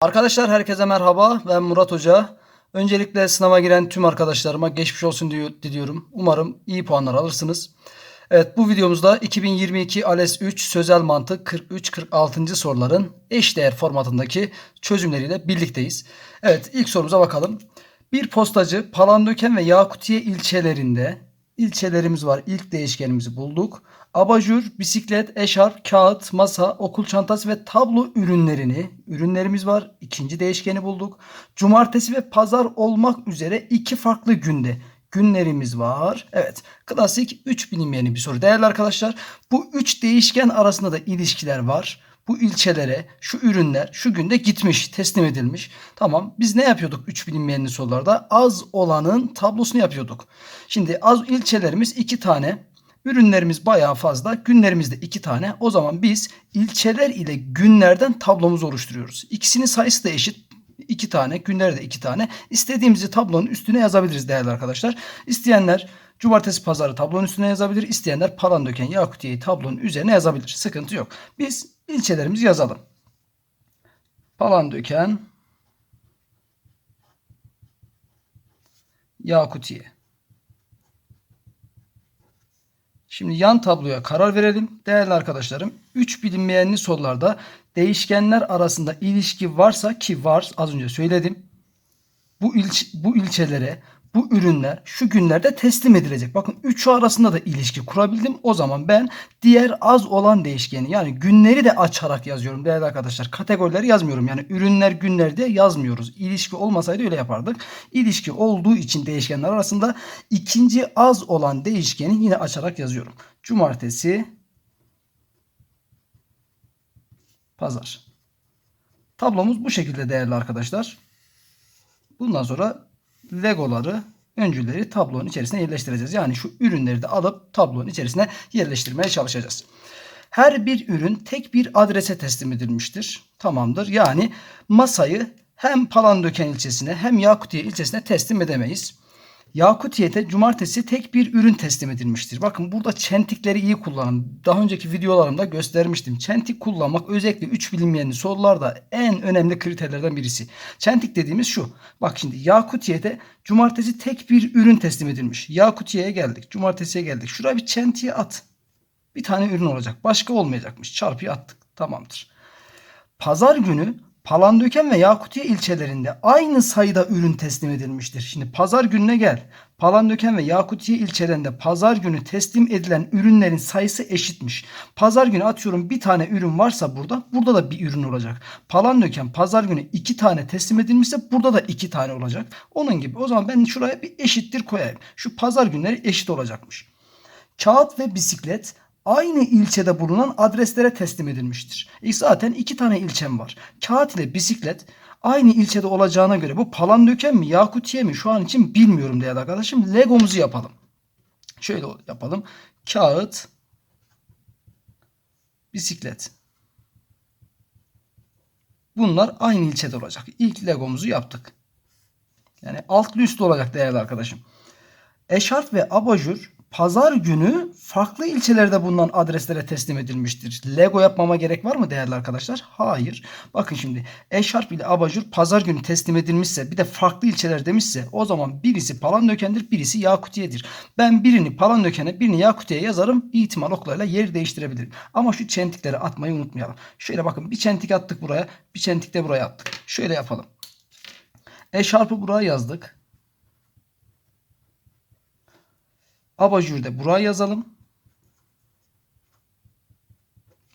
Arkadaşlar herkese merhaba. Ben Murat Hoca. Öncelikle sınava giren tüm arkadaşlarıma geçmiş olsun diyor, diliyorum. Umarım iyi puanlar alırsınız. Evet bu videomuzda 2022 ALES 3 sözel mantık 43-46. soruların eşdeğer formatındaki çözümleriyle birlikteyiz. Evet ilk sorumuza bakalım. Bir postacı Palandöken ve Yakutiye ilçelerinde ilçelerimiz var. İlk değişkenimizi bulduk. Abajur, bisiklet, eşarp, kağıt, masa, okul çantası ve tablo ürünlerini, ürünlerimiz var. İkinci değişkeni bulduk. Cumartesi ve pazar olmak üzere iki farklı günde günlerimiz var. Evet, klasik 3 bilinmeyeni bir soru. Değerli arkadaşlar, bu 3 değişken arasında da ilişkiler var. Bu ilçelere şu ürünler şu günde gitmiş, teslim edilmiş. Tamam biz ne yapıyorduk 3 bilinmeyenli sorularda? Az olanın tablosunu yapıyorduk. Şimdi az ilçelerimiz 2 tane. Ürünlerimiz bayağı fazla. Günlerimiz de 2 tane. O zaman biz ilçeler ile günlerden tablomuzu oluşturuyoruz. İkisinin sayısı da eşit. 2 tane, günler de 2 tane. İstediğimizi tablonun üstüne yazabiliriz değerli arkadaşlar. İsteyenler cumartesi pazarı tablonun üstüne yazabilir. İsteyenler Palandöken Yakutiye'yi tablonun üzerine yazabilir. Sıkıntı yok. Biz ilçelerimizi yazalım. Palandöken Yakutiye. Şimdi yan tabloya karar verelim. Değerli arkadaşlarım 3 bilinmeyenli sorularda değişkenler arasında ilişki varsa ki var az önce söyledim. Bu, ilç, bu ilçelere bu ürünler şu günlerde teslim edilecek. Bakın üçü arasında da ilişki kurabildim. O zaman ben diğer az olan değişkeni yani günleri de açarak yazıyorum değerli arkadaşlar. Kategorileri yazmıyorum. Yani ürünler günler diye yazmıyoruz. İlişki olmasaydı öyle yapardık. İlişki olduğu için değişkenler arasında ikinci az olan değişkeni yine açarak yazıyorum. Cumartesi pazar. Tablomuz bu şekilde değerli arkadaşlar. Bundan sonra legoları, öncülleri tablonun içerisine yerleştireceğiz. Yani şu ürünleri de alıp tablonun içerisine yerleştirmeye çalışacağız. Her bir ürün tek bir adrese teslim edilmiştir. Tamamdır. Yani masayı hem Palandöken ilçesine hem Yakutiye ilçesine teslim edemeyiz. Yakutiye'de cumartesi tek bir ürün teslim edilmiştir. Bakın burada çentikleri iyi kullanın. Daha önceki videolarımda göstermiştim. Çentik kullanmak özellikle 3 bilinmeyenli sorularda en önemli kriterlerden birisi. Çentik dediğimiz şu. Bak şimdi Yakutiye'de cumartesi tek bir ürün teslim edilmiş. Yakutiye'ye geldik. Cumartesiye geldik. Şuraya bir çentiye at. Bir tane ürün olacak. Başka olmayacakmış. Çarpıya attık. Tamamdır. Pazar günü Palandöken ve Yakutiye ilçelerinde aynı sayıda ürün teslim edilmiştir. Şimdi pazar gününe gel. Palandöken ve Yakutiye ilçelerinde pazar günü teslim edilen ürünlerin sayısı eşitmiş. Pazar günü atıyorum bir tane ürün varsa burada, burada da bir ürün olacak. Palandöken pazar günü iki tane teslim edilmişse burada da iki tane olacak. Onun gibi. O zaman ben şuraya bir eşittir koyayım. Şu pazar günleri eşit olacakmış. Kağıt ve bisiklet aynı ilçede bulunan adreslere teslim edilmiştir. E zaten iki tane ilçem var. Kağıt ile bisiklet aynı ilçede olacağına göre bu Palandöken mi Yakutiye mi şu an için bilmiyorum değerli arkadaşım. Legomuzu yapalım. Şöyle yapalım. Kağıt bisiklet. Bunlar aynı ilçede olacak. İlk legomuzu yaptık. Yani altlı üstlü olacak değerli arkadaşım. Eşarp ve abajur pazar günü farklı ilçelerde bulunan adreslere teslim edilmiştir. Lego yapmama gerek var mı değerli arkadaşlar? Hayır. Bakın şimdi eşarp ile abajur pazar günü teslim edilmişse bir de farklı ilçeler demişse o zaman birisi Palandöken'dir birisi Yakutiye'dir. Ben birini Palandöken'e birini Yakutiye'ye yazarım. İhtimal oklarıyla yer değiştirebilirim. Ama şu çentikleri atmayı unutmayalım. Şöyle bakın bir çentik attık buraya bir çentik de buraya attık. Şöyle yapalım. Eşarpı buraya yazdık. Abajur'da buraya yazalım.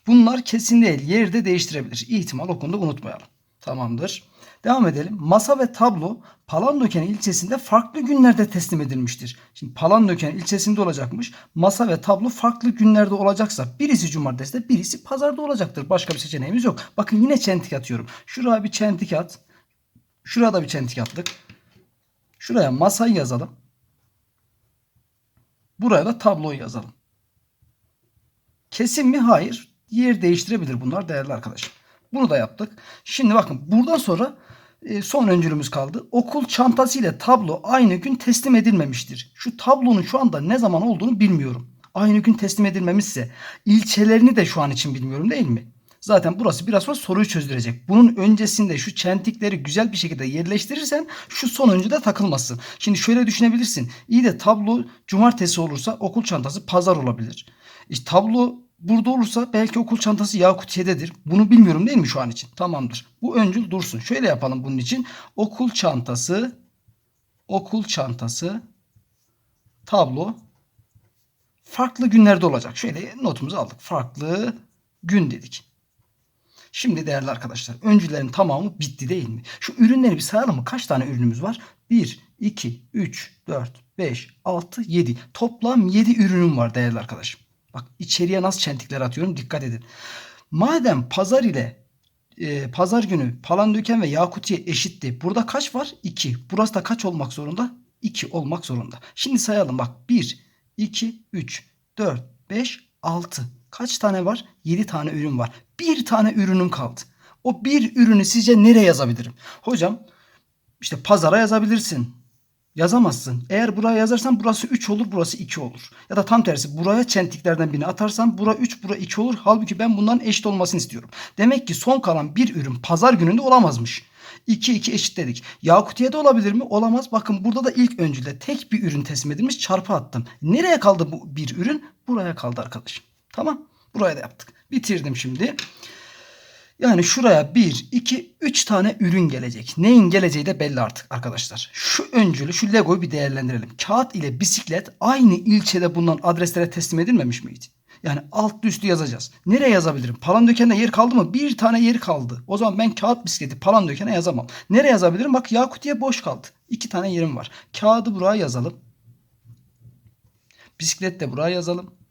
Bunlar kesin değil. Yeri de değiştirebilir. İhtimal okunda unutmayalım. Tamamdır. Devam edelim. Masa ve tablo Palandöken ilçesinde farklı günlerde teslim edilmiştir. Şimdi Palandöken ilçesinde olacakmış. Masa ve tablo farklı günlerde olacaksa birisi cumarteside birisi pazarda olacaktır. Başka bir seçeneğimiz yok. Bakın yine çentik atıyorum. Şuraya bir çentik at. Şurada bir çentik attık. Şuraya masayı yazalım. Buraya da tabloyu yazalım. Kesin mi? Hayır. Yer değiştirebilir bunlar değerli arkadaşım. Bunu da yaptık. Şimdi bakın buradan sonra e, son öncülümüz kaldı. Okul çantası ile tablo aynı gün teslim edilmemiştir. Şu tablonun şu anda ne zaman olduğunu bilmiyorum. Aynı gün teslim edilmemişse ilçelerini de şu an için bilmiyorum değil mi? Zaten burası biraz sonra soruyu çözdürecek. Bunun öncesinde şu çentikleri güzel bir şekilde yerleştirirsen şu son öncüde takılmazsın. Şimdi şöyle düşünebilirsin. İyi de tablo cumartesi olursa okul çantası pazar olabilir. İşte tablo burada olursa belki okul çantası Yakutiye'dedir. Bunu bilmiyorum değil mi şu an için? Tamamdır. Bu öncül dursun. Şöyle yapalım bunun için. Okul çantası okul çantası tablo farklı günlerde olacak. Şöyle notumuzu aldık. Farklı gün dedik. Şimdi değerli arkadaşlar öncülerin tamamı bitti değil mi? Şu ürünleri bir sayalım mı? Kaç tane ürünümüz var? 1, 2, 3, 4, 5, 6, 7. Toplam 7 ürünüm var değerli arkadaşım. Bak içeriye nasıl çentikler atıyorum dikkat edin. Madem pazar ile e, pazar günü Palandöken ve Yakutiye eşitti. Burada kaç var? 2. Burası da kaç olmak zorunda? 2 olmak zorunda. Şimdi sayalım bak 1, 2, 3, 4, 5, 6. Kaç tane var? 7 tane ürün var. Bir tane ürünüm kaldı. O bir ürünü sizce nereye yazabilirim? Hocam işte pazara yazabilirsin. Yazamazsın. Eğer buraya yazarsan burası 3 olur, burası 2 olur. Ya da tam tersi buraya çentiklerden birini atarsan bura 3, bura 2 olur. Halbuki ben bundan eşit olmasını istiyorum. Demek ki son kalan bir ürün pazar gününde olamazmış. 2 2 eşitledik. Yakutiye de olabilir mi? Olamaz. Bakın burada da ilk öncülde tek bir ürün teslim edilmiş çarpı attım. Nereye kaldı bu bir ürün? Buraya kaldı arkadaşım. Tamam. Buraya da yaptık. Bitirdim şimdi. Yani şuraya 1, 2, 3 tane ürün gelecek. Neyin geleceği de belli artık arkadaşlar. Şu öncülü, şu Lego'yu bir değerlendirelim. Kağıt ile bisiklet aynı ilçede bulunan adreslere teslim edilmemiş miydi? Yani alt üstü yazacağız. Nereye yazabilirim? Palandöken'de yer kaldı mı? Bir tane yer kaldı. O zaman ben kağıt bisikleti Palandöken'e yazamam. Nereye yazabilirim? Bak Yakutiye boş kaldı. İki tane yerim var. Kağıdı buraya yazalım. Bisiklet de buraya yazalım.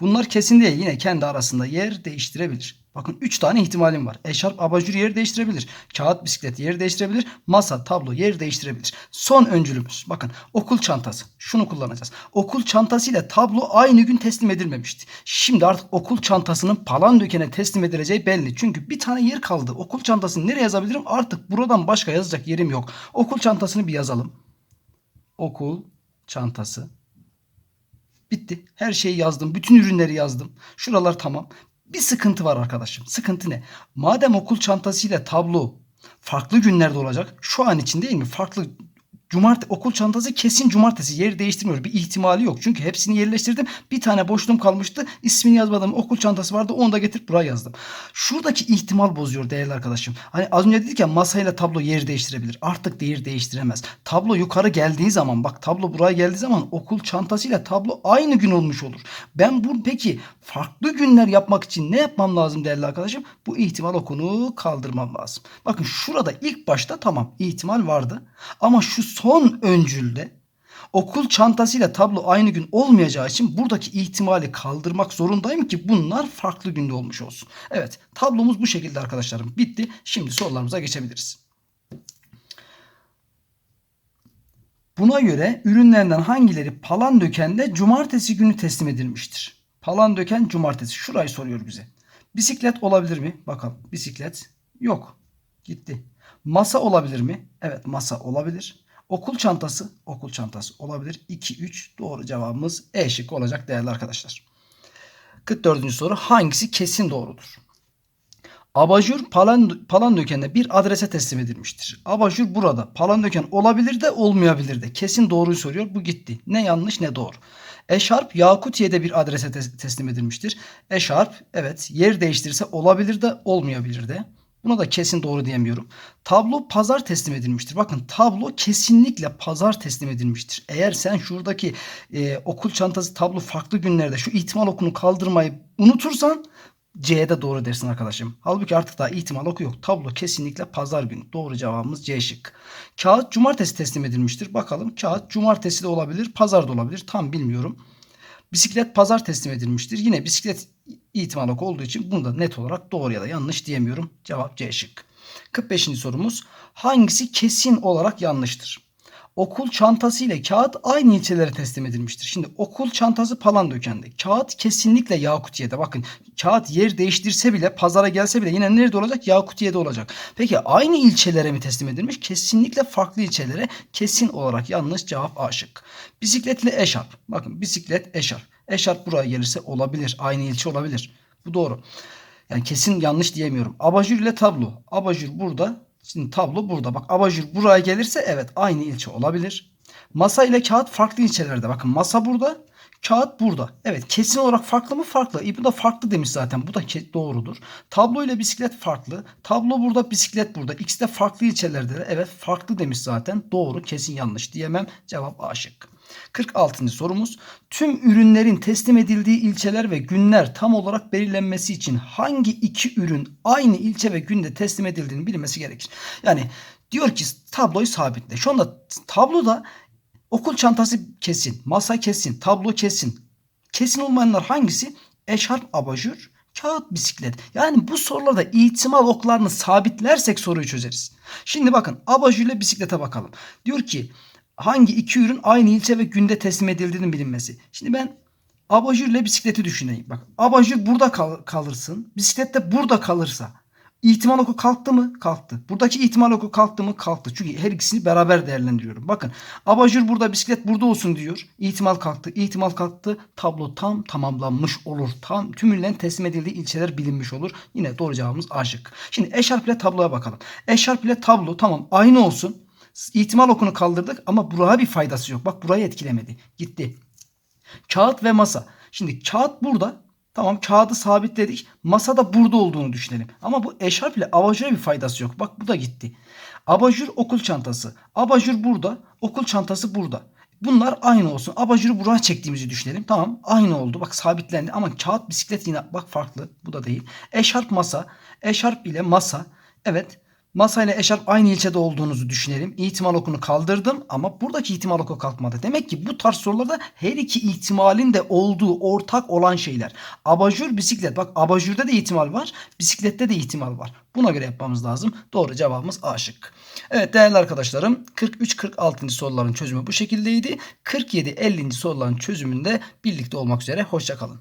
Bunlar kesin değil. Yine kendi arasında yer değiştirebilir. Bakın 3 tane ihtimalim var. Eşarp abajur yer değiştirebilir. Kağıt bisiklet yer değiştirebilir. Masa tablo yer değiştirebilir. Son öncülümüz. Bakın okul çantası. Şunu kullanacağız. Okul çantası ile tablo aynı gün teslim edilmemişti. Şimdi artık okul çantasının Palandöken'e teslim edileceği belli. Çünkü bir tane yer kaldı. Okul çantasını nereye yazabilirim? Artık buradan başka yazacak yerim yok. Okul çantasını bir yazalım. Okul çantası. Bitti. Her şeyi yazdım. Bütün ürünleri yazdım. Şuralar tamam. Bir sıkıntı var arkadaşım. Sıkıntı ne? Madem okul çantasıyla tablo farklı günlerde olacak. Şu an için değil mi? Farklı Cumartesi okul çantası kesin cumartesi yer değiştirmiyor. Bir ihtimali yok. Çünkü hepsini yerleştirdim. Bir tane boşluğum kalmıştı. İsmini yazmadım. Okul çantası vardı. Onu da getirip buraya yazdım. Şuradaki ihtimal bozuyor değerli arkadaşım. Hani az önce dedik ya masayla tablo yer değiştirebilir. Artık yer değiştiremez. Tablo yukarı geldiği zaman bak tablo buraya geldiği zaman okul çantasıyla tablo aynı gün olmuş olur. Ben bu peki farklı günler yapmak için ne yapmam lazım değerli arkadaşım? Bu ihtimal okunu kaldırmam lazım. Bakın şurada ilk başta tamam ihtimal vardı. Ama şu son öncülde okul çantasıyla tablo aynı gün olmayacağı için buradaki ihtimali kaldırmak zorundayım ki bunlar farklı günde olmuş olsun. Evet tablomuz bu şekilde arkadaşlarım bitti. Şimdi sorularımıza geçebiliriz. Buna göre ürünlerinden hangileri Palandöken'de cumartesi günü teslim edilmiştir? Palandöken cumartesi. Şurayı soruyor bize. Bisiklet olabilir mi? Bakalım. Bisiklet yok. Gitti. Masa olabilir mi? Evet masa olabilir. Okul çantası, okul çantası olabilir. 2 3 doğru cevabımız E şıkkı olacak değerli arkadaşlar. 44. soru hangisi kesin doğrudur? Abajur Palan, Palandöken'de bir adrese teslim edilmiştir. Abajur burada. Palandöken olabilir de olmayabilir de. Kesin doğruyu soruyor. Bu gitti. Ne yanlış ne doğru. Eşarp Yakutiye'de bir adrese tes- teslim edilmiştir. Eşarp evet yer değiştirirse olabilir de olmayabilir de. Buna da kesin doğru diyemiyorum. Tablo pazar teslim edilmiştir. Bakın tablo kesinlikle pazar teslim edilmiştir. Eğer sen şuradaki e, okul çantası tablo farklı günlerde şu ihtimal okunu kaldırmayı unutursan C'de doğru dersin arkadaşım. Halbuki artık daha ihtimal oku yok. Tablo kesinlikle pazar günü. Doğru cevabımız C şık. Kağıt cumartesi teslim edilmiştir. Bakalım kağıt cumartesi de olabilir, pazar da olabilir. Tam bilmiyorum. Bisiklet pazar teslim edilmiştir. Yine bisiklet ihtimal oku olduğu için bunu da net olarak doğru ya da yanlış diyemiyorum. Cevap C şık. 45. sorumuz. Hangisi kesin olarak yanlıştır? Okul çantası ile kağıt aynı ilçelere teslim edilmiştir. Şimdi okul çantası Palandöken'de. Kağıt kesinlikle Yakutiye'de. Bakın kağıt yer değiştirse bile pazara gelse bile yine nerede olacak? Yakutiye'de olacak. Peki aynı ilçelere mi teslim edilmiş? Kesinlikle farklı ilçelere. Kesin olarak yanlış cevap A şık. Bisikletle eşarp. Bakın bisiklet eşarp. Eşarp buraya gelirse olabilir. Aynı ilçe olabilir. Bu doğru. Yani kesin yanlış diyemiyorum. Abajur ile tablo. Abajur burada. Şimdi tablo burada. Bak abajur buraya gelirse evet aynı ilçe olabilir. Masa ile kağıt farklı ilçelerde. Bakın masa burada. Kağıt burada. Evet kesin olarak farklı mı? Farklı. E, bu da farklı demiş zaten. Bu da doğrudur. Tablo ile bisiklet farklı. Tablo burada, bisiklet burada. İkisi de farklı ilçelerde. Evet farklı demiş zaten. Doğru, kesin yanlış diyemem. Cevap A şıkkı. 46. sorumuz. Tüm ürünlerin teslim edildiği ilçeler ve günler tam olarak belirlenmesi için hangi iki ürün aynı ilçe ve günde teslim edildiğini bilmesi gerekir. Yani diyor ki tabloyu sabitle. Şu anda tabloda okul çantası kesin, masa kesin, tablo kesin. Kesin olmayanlar hangisi? Eşarp abajur, kağıt bisiklet. Yani bu sorularda ihtimal oklarını sabitlersek soruyu çözeriz. Şimdi bakın abajur ile bisiklete bakalım. Diyor ki hangi iki ürün aynı ilçe ve günde teslim edildiğinin bilinmesi. Şimdi ben abajur ile bisikleti düşüneyim. Bak abajur burada kal- kalırsın. Bisiklet de burada kalırsa. İhtimal oku kalktı mı? Kalktı. Buradaki ihtimal oku kalktı mı? Kalktı. Çünkü her ikisini beraber değerlendiriyorum. Bakın abajur burada bisiklet burada olsun diyor. İhtimal kalktı. İhtimal kalktı. Tablo tam tamamlanmış olur. Tam tümüyle teslim edildiği ilçeler bilinmiş olur. Yine doğru cevabımız A şıkkı. Şimdi eşarp ile tabloya bakalım. Eşarp ile tablo tamam aynı olsun. İhtimal okunu kaldırdık ama buraya bir faydası yok. Bak burayı etkilemedi. Gitti. Kağıt ve masa. Şimdi kağıt burada. Tamam kağıdı sabitledik. Masada burada olduğunu düşünelim. Ama bu eşarp ile abajura bir faydası yok. Bak bu da gitti. Abajur okul çantası. Abajur burada. Okul çantası burada. Bunlar aynı olsun. Abajuru buraya çektiğimizi düşünelim. Tamam aynı oldu. Bak sabitlendi ama kağıt bisiklet yine bak farklı. Bu da değil. Eşarp masa. Eşarp ile masa. Evet. Masa ile eşarp aynı ilçede olduğunuzu düşünelim. İhtimal okunu kaldırdım ama buradaki ihtimal oku kalkmadı. Demek ki bu tarz sorularda her iki ihtimalin de olduğu ortak olan şeyler. Abajur, bisiklet. Bak abajurda da ihtimal var. Bisiklette de ihtimal var. Buna göre yapmamız lazım. Doğru cevabımız A şıkkı. Evet değerli arkadaşlarım 43-46. soruların çözümü bu şekildeydi. 47-50. soruların çözümünde birlikte olmak üzere. Hoşçakalın.